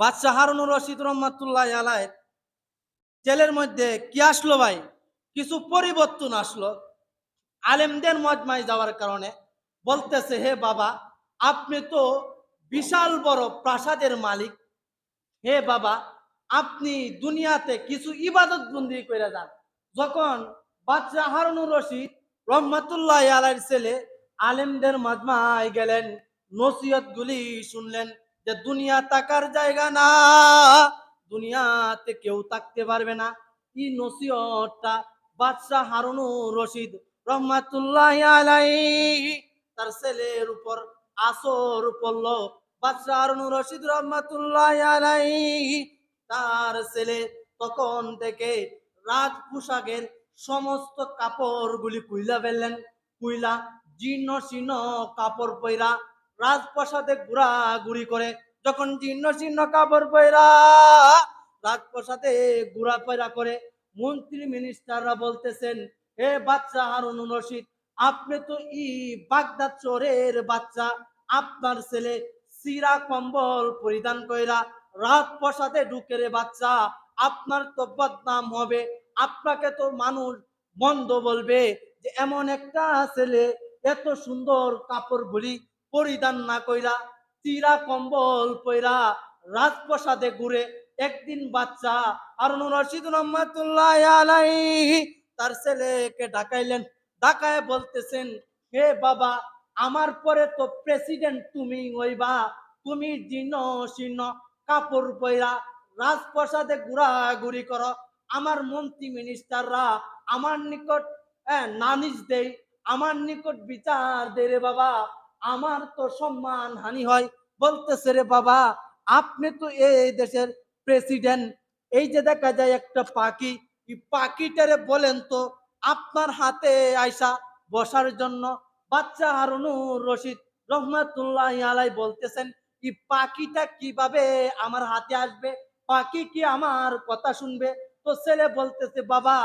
বাদশাহ হারুনুর রশিদ রহমাতুল্লাহ আলায় জেলের মধ্যে কি আসলো ভাই? কিছু পরিবর্তন আসলো। আলেমদের মজমায় যাওয়ার কারণে বলতেছে, হে বাবা, আপনি তো বিশাল বড় প্রাসাদের মালিক। হে বাবা, আপনি দুনিয়াতে কিছু ইবাদত বন্দি করে যান। যখন বাচ্চা হারুনুর রশিদ রহমাতুল্লাহ আলাইর ছেলে আলেমদের মাজমায় গেলেন নসিহত গুলি শুনলেন। যে দুনিয়া তাকার জায়গা না, দুনিয়াতে কেউ থাকতে পারবে না। এই নসিহতটা? বাদশাহ হারুনুর রশিদ রহমাতুল্লাহ আলাই তার ছেলের উপর আসর পড়ল। বাদশাহ হারুনুর রশিদ রহমাতুল্লাহ আলাই তার ছেলে তখন থেকে রাজ পোশাকের সমস্ত কাপড়গুলি কুইলা ফেললেন। কুইলা জীর্ণ শীর্ণ কাপড় পয়রা রাজপ্রাসাদে ঘোরাঘুরি করে, যখন জীর্ণ শীর্ণ কাপড় পয়রা রাজপ্রাসাদে ঘোরাফেরা করে, মন্ত্রী মিনিস্টাররা বলতেছেন, হে বাচ্চা হারুন রশিদ, আপনি তো ই বাগদাদ চোরের বাচ্চা, আপনার ছেলে সিরা কম্বল পরিধান কইরা রাত প্রসাদে ঢুকে রে বাচ্চা, আপনার তো বদনাম হবে, আপনাকে তো মানুষ মন্দ বলবে, যে এমন একটা ছেলে, এত সুন্দর কাপড়গুলি পরিধান না কইরা চিরা কম্বল পইরা রাজপ্রসাদে ঘুরে একদিন বাচ্চা আরুন রশিদ রহমাতুল্লাহ তার ছেলেকে ডাকাইলেন। ডাকায় বলতেছেন হে বাবা আমার পরে তো প্রেসিডেন্ট তুমি হইবা। তুমি জীর্ণ শীর্ণ কাপড় পয়রা রাজপ্রাসাদে ঘোরাঘুরি করো। আমার মন্ত্রী মিনিস্টাররা আমার নিকট হ্যাঁ, নালিশ দেই। আমার নিকট বিচার দে রে বাবা। আমার তো সম্মান হানি হয়। বলতেছে রে বাবা, আপনি তো এই দেশের প্রেসিডেন্ট এই যে দেখা যায় একটা পাখি পাখিটারে বলেন তো, আপনার হাতে আইসা বসার জন্য বাচ্চা হারুনুর রশিদ রহমাতুল্লাহ আলাই বলতেছেন, এই পাখিটা কীভাবে আমার হাতে আসবে? পাখি কি আমার কথা শুনবে? তো ছেলে বলতেছে, বাবা,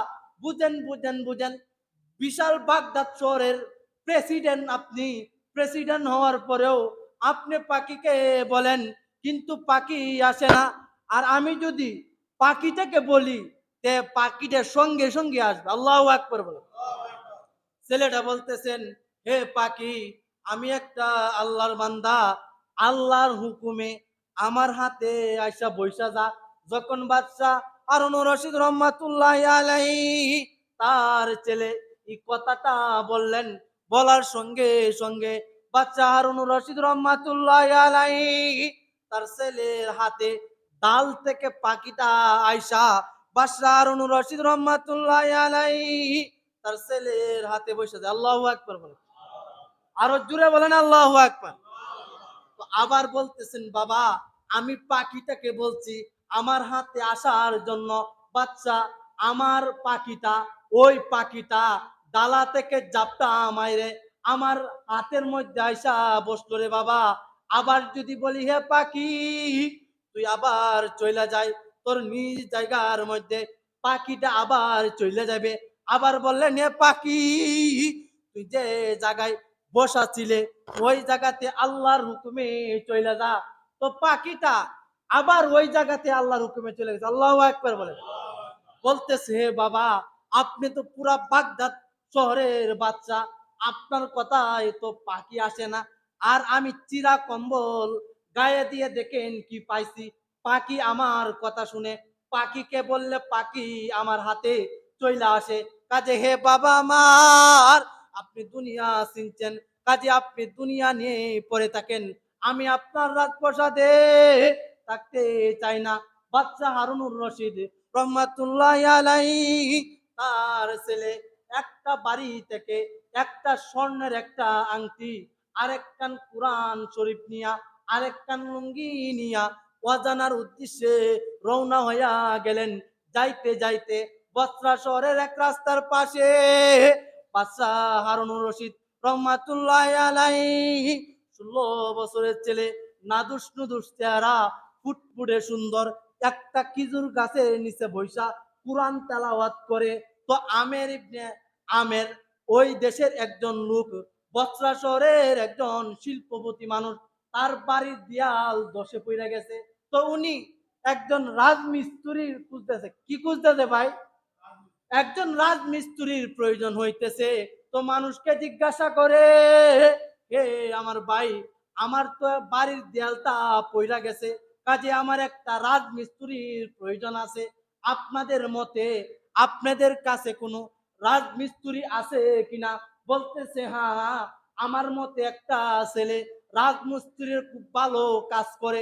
বুঝেন বুঝেন বুঝেন, বিশাল বাগদাদ শহরের প্রেসিডেন্ট আপনি প্রেসিডেন্ট হওয়ার পরেও আপনি পাখিকে বলেন, কিন্তু পাখি আসে না। আর আমি যদি পাখিটাকে বলি, তে পাখিটার সঙ্গে সঙ্গে আসবে। আল্লাহ আকবর বলে। ছেলেটা বলতেছেন, হে পাখি, আমি একটা আল্লাহর বান্দা। আল্লাহর হুকুমে আমার হাতে আইসা বৈশা যা। যখন বাচ্চা আরুন রশিদ রহমাতুল্লাহ আলাই তার ছেলে এই কথাটা বললেন বলার সঙ্গে সঙ্গে বাচ্চা হারুন রশিদ রহমাতুল্লাহ তার ছেলের হাতে ডাল থেকে পাখিটা আইসা বাদশাহ হারুন রশিদ রহমাতুল্লাহ তার ছেলের হাতে বসে যায়। আল্লাহু আকবার বলে আরও জুড়ে বলেন আল্লাহ আকবার। তো আবার বলতেছেন, বাবা, আমি পাখিটাকে বলছি, আমার হাতে আসার জন্য বাচ্চা, আমার পাখিটা, ওই পাখিটা ডালা থেকে জাপটা মাইরে আমার হাতের মধ্যে আইসা বসল রে বাবা। আবার যদি বলি, হে পাখি, তুই আবার চলে যাই। তোর নিজ জায়গার মধ্যে পাখিটা আবার চলে যাবে আবার বললেন, হে পাখি, তুই যে জায়গায় বসা ছিলে ওই জায়গাতে আল্লাহর হুকুমে চলে যা। তো পাখিটা আবার ওই জায়গাতে আল্লাহর হুকুমে চলে গেছে। আল্লাহ একবার বলে। বলতেছে, হে বাবা, আপনি তো পুরা বাগদাদ শহরের বাচ্চা, আপনার কথায় তো পাখি আসে না। আর আমি চিরা কম্বল গায়ে দিয়ে দেখেন কি পাইছি। পাখি আমার কথা শুনে, পাখিকে বললে পাখি আমার হাতে চলে আসে। কাজে হে বাবা আমার আপনি দুনিয়া চিনছেন। কাজে আপনি দুনিয়া নিয়ে পড়ে থাকেন। আমি আপনার রাজপ্রসাদে থাকতে চাই না। বাচ্চা হারুনুর রশিদ রহমাতুল্লাহ আলাই তার ছেলে একটা বাড়ি থেকে একটা স্বর্ণের একটা আংটি আরেকখান কোরআন শরীফ নিয়া আরেকখান লুঙ্গি নিয়া অজানার উদ্দেশ্যে রওনা হইয়া গেলেন। যাইতে যাইতে বস্ত্রা শহরের এক রাস্তার পাশে বাদশাহ হারুনুর রশিদ রহমাতুল্লাহ আলাই ষোলো বছরের ছেলে নাদুস নুদুস চেহারা, ফুটফুটে সুন্দর, একটা কিজুর গাছের নিচে বৈশা কোরআন তেলাওয়াত করে। তো আমের ইবনে আমের। ওই দেশের একজন লোক বস্ত্রা শহরের একজন শিল্পপতি মানুষ, তার বাড়ির দেয়াল দশে পড়ে গেছে। তো উনি একজন রাজমিস্ত্রি খুঁজতেছে। কি খুঁজতেছে ভাই? একজন রাজমিস্ত্রির প্রয়োজন হইতেছে। তো মানুষকে জিজ্ঞাসা করে, হে আমার ভাই, আমার তো বাড়ির দেয়ালটা পইরা গেছে। কাজে আমার একটা রাজমিস্ত্রির প্রয়োজন আছে। আপনাদের মতে আপনাদের কাছে কোনো রাজমিস্ত্রি আছে কিনা? বলতেছে হ্যাঁ আমার মতে একটা ছেলে রাজমিস্ত্রির খুব ভালো কাজ করে।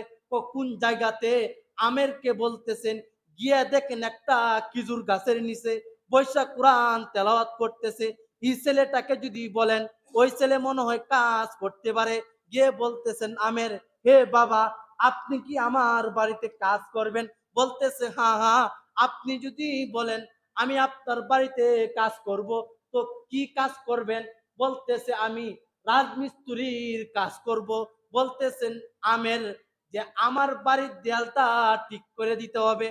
কোন জায়গাতে? আমেরকে বলতেছেন, গিয়ে দেখেন একটা খেজুর গাছের নিচে বৈশাখ কোরআন তেলাওয়াত করতেছে। এই ছেলেটাকে যদি বলেন, ওই ছেলে মনে হয় কাজ করতে পারে। গিয়ে বলতেছেন, আমের, হে বাবা, আপনি কি আমার বাড়িতে কাজ করবেন? বলতেছে হ্যাঁ হ্যাঁ আপনি যদি বলেন আমি আপনার বাড়িতে কাজ করব। তো কি কাজ করবেন? বলতেছে, আমি রাজমিস্ত্রির কাজ করব। বলতেছেন, আমের যে আমার বাড়ির দেয়ালটা ঠিক করে দিতে হবে।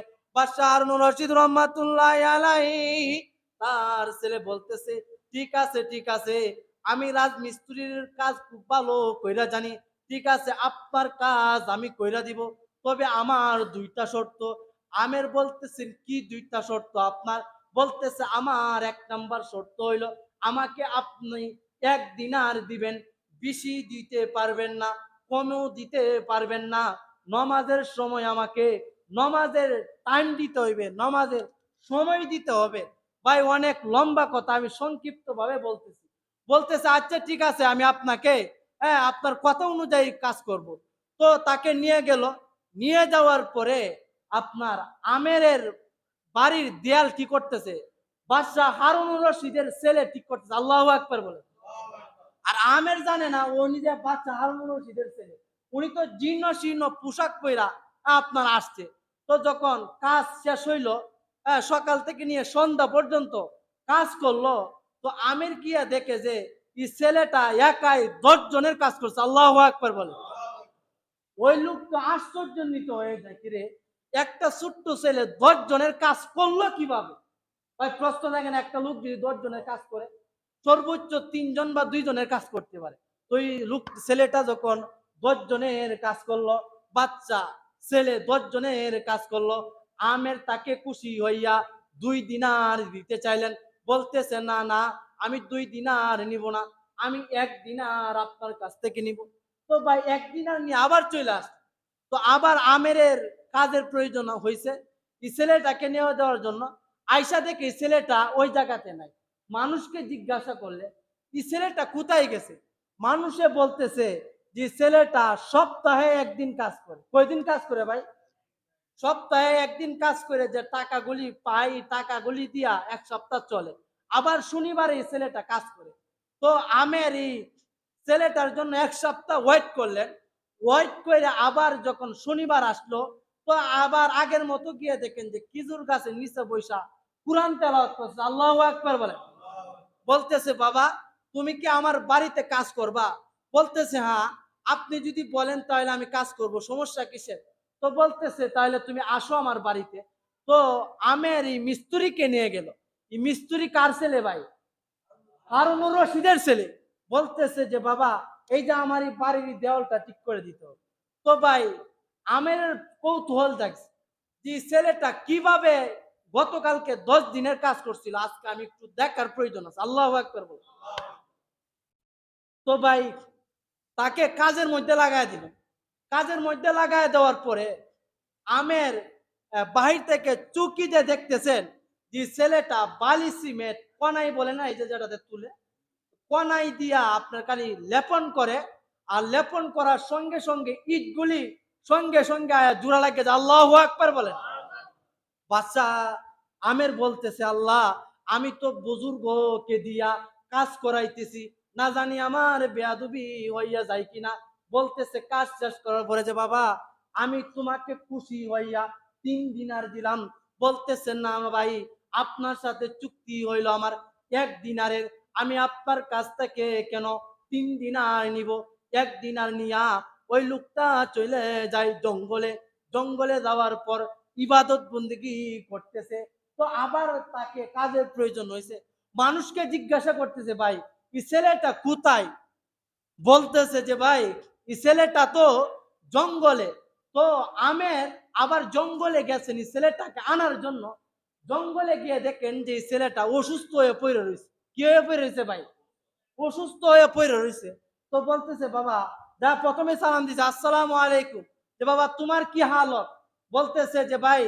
তার ছেলে বলতেছে, ঠিক আছে ঠিক আছে, আমি রাজমিস্ত্রির কাজ খুব ভালো কইরা জানি। ঠিক আছে, আপনার কাজ আমি কইরা দিব। তবে আমার দুইটা শর্ত। আমের বলতেছেন, কি দুইটা শর্ত আপনার? বলতেছে, আমার এক নাম্বার শর্ত হইল, আমাকে আপনি এক দিনার দিবেন, বেশি দিতে পারবেন না, কমেও দিতে পারবেন না। নমাজের সময় আমাকে নমাজের টাইম দিতে হইবে, নমাজের সময় দিতে হবে। ভাই, অনেক লম্বা কথা, আমি সংক্ষিপ্ত ভাবে বলতেছি। বলতেছে আচ্ছা ঠিক আছে, আমি আপনাকে হ্যাঁ আপনার কথা অনুযায়ী কাজ করব। তো তাকে নিয়ে গেল। নিয়ে যাওয়ার পরে আপনার আমেরের বাড়ির দেয়াল ঠিক করতেছে, বাদশাহ হারুনুর রশিদের ছেলে ঠিক করতেছে। আল্লাহ আকবার বলে আর আমের জানে না, ও নিজে বাচ্চা হারুনুর রশিদের ছেলে। উনি তো জীর্ণ শীর্ণ পোশাক পইরা আপনার আসছে। তো যখন কাজ শেষ হইল সকাল থেকে নিয়ে সন্ধ্যা পর্যন্ত কাজ করল, তো আমের গিয়া দেখে যে এই ছেলেটা একাই দশ জনের কাজ করছে। আল্লাহ আকবার বলে ওই লোক তো আশ্চর্যান্বিত হয়ে যায়, কিরে? একটা ছোট্ট ছেলে দশ জনের কাজ করল কীভাবে? ভাই, প্রশ্ন দেখেন, একটা লোক যদি দশ জনের কাজ করে, সর্বোচ্চ তিনজন বা দুইজনের কাজ করতে পারে। তো এই লোক, ছেলেটা যখন দশ জনের কাজ করল, বাচ্চা, ছেলে দশ জনের কাজ করল, আমের তাকে খুশি হইয়া দুই দিনার দিতে চাইলেন। বলতেছে, না না, আমি দুই দিনার নিব না, আমি এক দিনার আপনার কাছ থেকে নিব। তো ভাই, এক দিনার নিয়ে আবার চলে আস তো আবার আমেরের কাজের প্রয়োজন হয়েছে ছেলেটাকে নিয়ে দেওয়ার জন্য আয়সা দেখে ছেলেটা ওই জায়গাতে নাই। মানুষকে জিজ্ঞাসা করলে ছেলেটা কোথায় গেছে? মানুষে বলতেছে যে ছেলেটা সপ্তাহে একদিন কাজ করে। কয়দিন কাজ করে ভাই? সপ্তাহে একদিন কাজ করে যে টাকাগুলি পাই টাকাগুলি দিয়া এক সপ্তাহ চলে। আবার শনিবারে এই ছেলেটা কাজ করে। তো আমের এই ছেলেটার জন্য এক সপ্তাহ ওয়েট করলেন। ওয়েট করে আবার যখন শনিবার আসলো, তো আবার আগের মতো গিয়ে দেখেন যে কিজুর গাছের নিচে বৈশা কোরআন তেলাওয়াত করছে আল্লাহ একবার বলে। বলতেছে, বাবা, তুমি কি আমার বাড়িতে কাজ করবা? বলতেছে হ্যাঁ। আপনি যদি বলেন তাহলে আমি কাজ করব। সমস্যা কিসের? তো বলতেছে, তাহলে তুমি আসো আমার বাড়িতে। তো আমের এই মিস্ত্রিকে নিয়ে গেল। এই মিস্ত্রি কার ছেলে ভাই? হারুনুর রশিদের ছেলে। বলতেছে যে, বাবা এই যে আমার এই বাড়ির দেওয়ালটা ঠিক করে দিতে। তো ভাই, আমের কৌতূহল জাগছে যে ছেলেটা কীভাবে গতকালকে দশ দিনের কাজ করছিল, আজকে আমি একটু দেখার প্রয়োজন আছে। আল্লাহ একবার বল। তো ভাই, তাকে কাজের মধ্যে লাগাই দিল। কাজের মধ্যে লাগাই দেওয়ার পরে আমের বাহির থেকে চুকি যে দেখতেছেন, যে ছেলেটা বালি সিমেন্ট, কনাই বলে না, এই যে যেটাতে তুলে কনাই দিয়া আপনার খালি লেপন করে, আর লেপন করার সঙ্গে সঙ্গে ইটগুলি সঙ্গে সঙ্গে জোড়া লাগে আল্লাহ একবার বলেন। বাচ্চা, আমের বলতেছে, আল্লাহ, আমি তো বুজুর্গকে দিয়া কাজ করাইতেছি। না জানি আমার বেয়াদুবি হইয়া যায় কিনা। বলতেছে, কাজ শেষ করার পরে যে, বাবা, আমি তোমাকে খুশি হইয়া তিন দিনার দিলাম। বলতেছে, না, ভাই, আপনার সাথে চুক্তি হইল আমার এক দিনারের আমি আপনার কাছ থেকে কেন তিন দিনার নিব? এক দিনার নিয়া ওই লোকটা চলে যায় জঙ্গলে। জঙ্গলে যাওয়ার পর ইবাদত বন্দিগি করতেছে। তো আবার তাকে কাজের প্রয়োজন হয়েছে। মানুষকে জিজ্ঞাসা করতেছে, ভাই, এই ছেলেটা কোথায়? বলতেছে যে, ভাই, এই ছেলেটা তো জঙ্গলে। তো আমের আবার জঙ্গলে গেছেন ছেলেটাকে আনার জন্য। জঙ্গলে গিয়ে দেখেন যে ছেলেটা অসুস্থ হয়ে পড়ে রয়েছে। কি হয়ে পড়ে রয়েছে ভাই? অসুস্থ হয়ে পড়ে রয়েছে। তো বলতেছে, বাবা যা প্রথমে সালাম দিছে, আসসালাম আলাইকুম। যে, বাবা, তোমার কি হালত? বলতেছে যে, ভাই,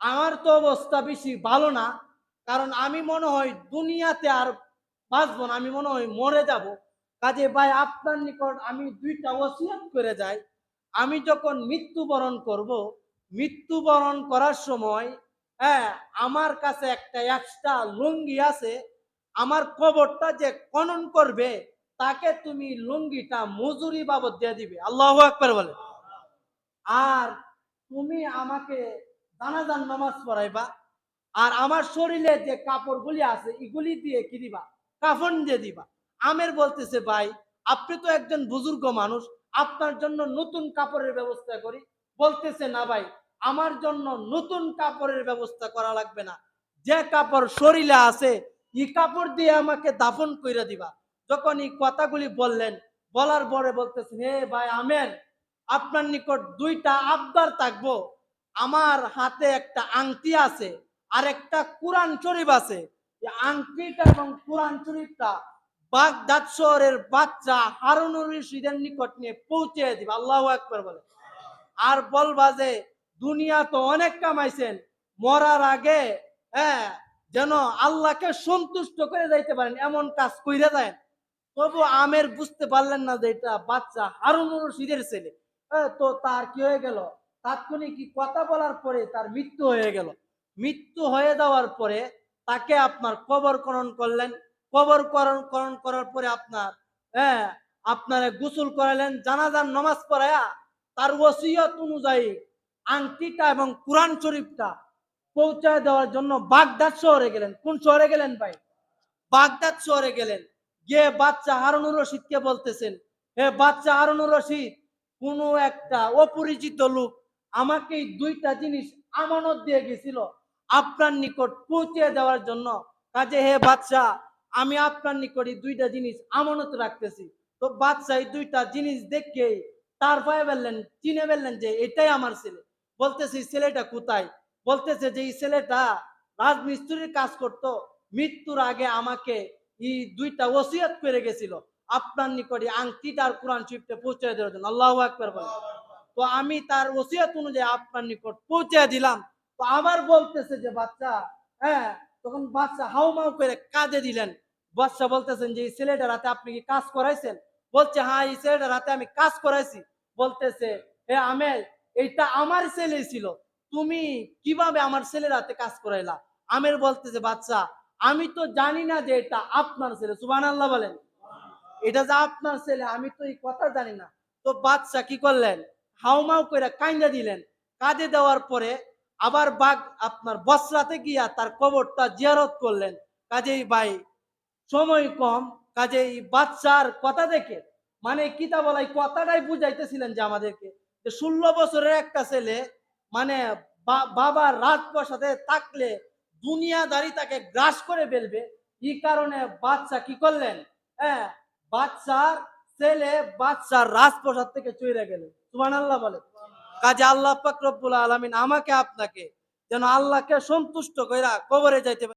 আমার তো অবস্থা বেশি ভালো না, কারণ আমি মনে হয় দুনিয়াতে আর বাঁচবো না, আমি মনে হয় মরে যাব। কাজে ভাই, আপনার নিকট আমি দুইটা ওসিয়ত করে যাই। আমি যখন মৃত্যুবরণ করব, মৃত্যুবরণ করার সময় হ্যাঁ আমার কাছে একটা এক্সট্রা লুঙ্গি আছে আমার কবরটা যে খনন করবে, তাকে তুমি লুঙ্গিটা মজুরি বাবদ দিয়ে দিবে। আল্লাহ একবার বলে। আর তুমি আমাকে জানাজান নামাজ পড়াইবা, আর আমার শরীরে যে কাপড়গুলি আছে, এগুলি দিয়ে কি দিবা? কাফন দিয়ে দিবা। আমের বলতেছে, ভাই, আপনি তো একজন বুজুর্গ মানুষ, আপনার জন্য নতুন কাপড়ের ব্যবস্থা করি। বলতেছে, না ভাই, আমার জন্য নতুন কাপড়ের ব্যবস্থা করা লাগবে না। যে কাপড় শরীরে আছে এই কাপড় দিয়ে আমাকে দাফন কইরা দিবা। যখন এই কথাগুলি বললেন, বলার পরে বলতেছেন হে ভাই আমের, আপনার নিকট দুইটা আবদার থাকব। আমার হাতে একটা আংটি আছে আর একটা কোরআন শরীফ আছে। আংটিটা এবং কোরআন শরীফটা বাগদাদ শহরের বাচ্চা হারুনুর রশিদের নিকট নিয়ে পৌঁছে দিবা। আল্লাহ একবার বলে। আর বলবা যে, দুনিয়া তো অনেক কামাইছেন, মরার আগে হ্যাঁ যেন আল্লাহকে সন্তুষ্ট করে যাইতে পারেন এমন কাজ কইরে দেন তবু আমের বুঝতে পারলেন না যে এটা বাচ্চা হারুনুর রশিদের ছেলে। হ্যাঁ, তো তার কি হয়ে গেল? তাৎক্ষণিক কি কথা বলার পরে তার মৃত্যু হয়ে গেল। মৃত্যু হয়ে যাওয়ার পরে তাকে আপনার কবর করণ করলেন। কবর করণ করণ করার পরে আপনার হ্যাঁ আপনার গোসল করালেন জানাজান নামাজ পড়ায়া তার ওসিয়ত অনুযায়ী আংটিটা এবং কোরআন শরীফটা পৌঁছায় দেওয়ার জন্য বাগদাদ শহরে গেলেন। কোন শহরে গেলেন ভাই? বাগদাদ শহরে গেলেন। গিয়ে বাচ্চা হারুনুর রশিদকে বলতেছেন, হে বাচ্চা হারুনুর রশিদ, কোনো একটা অপরিচিত লোক আমাকে দুইটা জিনিস আমানত দিয়ে গেছিল আপনার নিকট পৌঁছে দেওয়ার জন্য। কাজে হে বাচ্চা আমি আপনার নিকট দুইটা জিনিস আমানত রাখতেছি। তো বাচ্চা এই দুইটা জিনিস দেখে তার ভয়ে বললেন, চিনে বললেন যে, এটাই আমার ছেলে। বলতেছি ছেলেটা কোথায়? বলতেছে যে, এই ছেলেটা রাজমিস্ত্রির কাজ করত। মৃত্যুর আগে আমাকে এই দুইটা ওসিয়ত করে গেছিল আপনার নিকটে। আংটিটা আর কোরআন শরীফটা পৌঁছে দেওয়ার জন্য। আল্লাহ আকবার বলে। তো আমি তার ওসিয়ত অনুযায়ী আপনার নিকট পৌঁছে দিলাম। তো আবার বলতেছে যে, বাচ্চা হ্যাঁ? তখন বাচ্চা হাউমাউ করে কাঁদে দিলেন। বাচ্চা বলতেছেন যে, এই ছেলেটা রাতে আপনি কি কাজ করাইছেন? বলছে হ্যাঁ এই ছেলেটা রাতে আমি কাজ করাইছি। বলতেছে, হে আমের, এইটা আমার ছেলে ছিল। তুমি কীভাবে আমার ছেলের হাতে কাজ করাইলা? আমের বলতেছে বাচ্চা, আমি তো জানি না যে এটা আপনার ছেলে। সুবান আল্লাহ বলেন। এটা যে আপনার ছেলে, আমি তো এই কথা জানি না। তো বাচ্চা কি করলেন? হাউমাউ করে কাইন্দা দিলেন। কাঁদে দেওয়ার পরে আবার বাঘ আপনার বসরাতে গিয়া তার কবরটা জিয়ারত করলেন। কাজেই ভাই, সময় কম, কাজেই বাচ্চার কথা দেখে। মানে কিতা বলাই কথাটাই বুঝাইতেছিলেন যে আমাদেরকে। যে ষোলো বছরের একটা ছেলে মানে বাবা রাজপ্রসাদে থাকলে দুনিয়াদারি তাকে গ্রাস করে ফেলবে। কি কারণে বাচ্চা কি করলেন? হ্যাঁ বাচ্চার ছেলে বাচ্চার রাজপ্রসাদ থেকে চলে গেলে। তোমার আল্লাহ বলে। কাজে আল্লাহ পাক আলমিন আমাকে আপনাকে যেন আল্লাহকে সন্তুষ্ট কইরা কবরে যাইতে।